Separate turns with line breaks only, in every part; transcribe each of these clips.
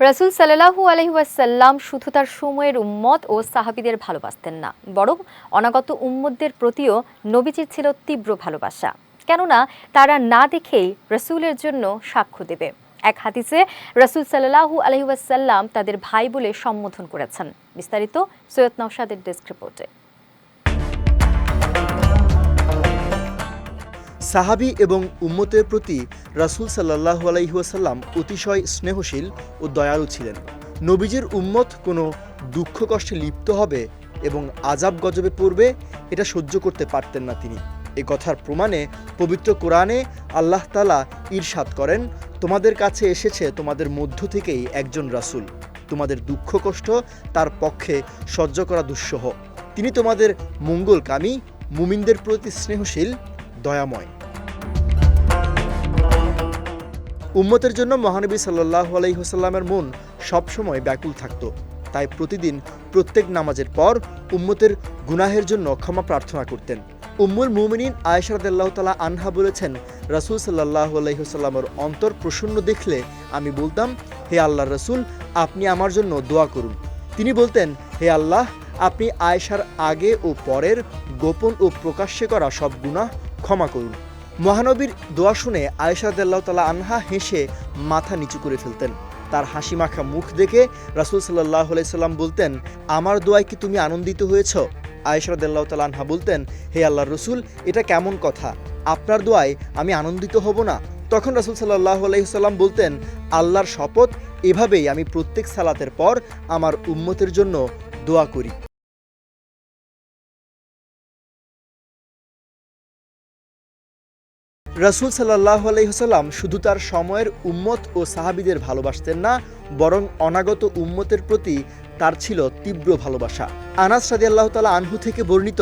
রাসূল সাল্লাহু আলহিউসাল্লাম শুধু তার সময়ের উম্মত ও সাহাবিদের ভালোবাসতেন না, বরং অনাগত উম্মতদের প্রতিও নবীজির ছিল তীব্র ভালোবাসা। কেননা তারা না দেখেই রসুলের জন্য সাক্ষ্য দেবে। এক হাদিসে রসুল সাল্লাহু আলহিউসাল্লাম তাদের ভাই বলে সম্বোধন করেছেন। বিস্তারিত সৈয়দ নওশাদের ডেস্ক রিপোর্টে।
সাহাবি এবং উম্মতের প্রতি রাসূল সাল্লাহ আলাইহুয়াসাল্লাম অতিশয় স্নেহশীল ও দয়ালু ছিলেন। নবীজির উম্মত কোনো দুঃখ কষ্টে লিপ্ত হবে এবং আজাব গজবে পড়বে, এটা সহ্য করতে পারতেন না তিনি। এ কথার প্রমাণে পবিত্র কোরআনে আল্লাহ তালা ঈর্ষাদ করেন, তোমাদের কাছে এসেছে তোমাদের মধ্য থেকেই একজন রাসূল। তোমাদের দুঃখ কষ্ট তার পক্ষে সহ্য করা দুঃসহ। তিনি তোমাদের মঙ্গলকামী, মুমিনদের প্রতি স্নেহশীল, দয়াময়। উম্মতের জন্য মহানবী সাল্লাহ আলাইহসাল্লামের মন সবসময় ব্যাকুল থাকত। তাই প্রতিদিন প্রত্যেক নামাজের পর উম্মতের গুনাহের জন্য ক্ষমা প্রার্থনা করতেন। উম্মুল মুমিনিন আয়েশারদাল্লাহ তালা আনহা বলেছেন, রাসূল সাল্লাহ আলাইহসাল্লামের অন্তর প্রসন্ন দেখলে আমি বলতাম, হে আল্লাহ রসুল, আপনি আমার জন্য দোয়া করুন তিনি বলতেন, হে আল্লাহ, আপনি আয়েশার আগে ও পরের গোপন ও প্রকাশ্যে করা সব গুনাহ ক্ষমা করুন মহানবীর দোয়া শুনে আয়েশাদাল্লাহ তালা আনহা হেসে মাথা নিচু করে ফেলতেন। তার হাসি মাখা মুখ দেখে রাসূল সাল্লাহ সাল্লাম বলতেন, আমার দোয়ায় কি তুমি আনন্দিত হয়েছ? আয়েশাদাল্লাহ তালা আনহা বলতেন, হে আল্লাহ রসুল, এটা কেমন কথা? আপনার দোয়ায় আমি আনন্দিত হব না। তখন রাসূল সাল্লাহ আলাইসাল্লাম বলতেন, আল্লাহর শপথ এভাবেই আমি প্রত্যেক সালাতের পর আমার উম্মতের জন্য দোয়া করি। রাসূল সাল্লাহ আলাইসাল্লাম শুধু তার সময়ের উম্মত ও সাহাবিদের ভালোবাসতেন না, বরং অনাগত উম্মতের প্রতি তার ছিল তীব্র ভালোবাসা। আনাস সাদি আল্লাহ তালা আনহু থেকে বর্ণিত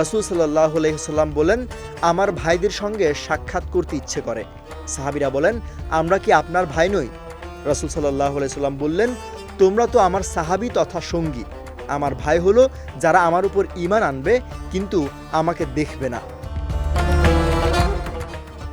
রাসূল সাল্লাহ আলাইসাল্লাম বলেন, আমার ভাইদের সঙ্গে সাক্ষাৎ করতে ইচ্ছে করে। সাহাবিরা বলেন, আমরা কি আপনার ভাই নই? রাসূল সাল্লাহ আলাইসাল্লাম বললেন, তোমরা তো আমার সাহাবি তথা সঙ্গী। আমার ভাই হলো যারা আমার উপর ইমান আনবে, কিন্তু আমাকে দেখবে না।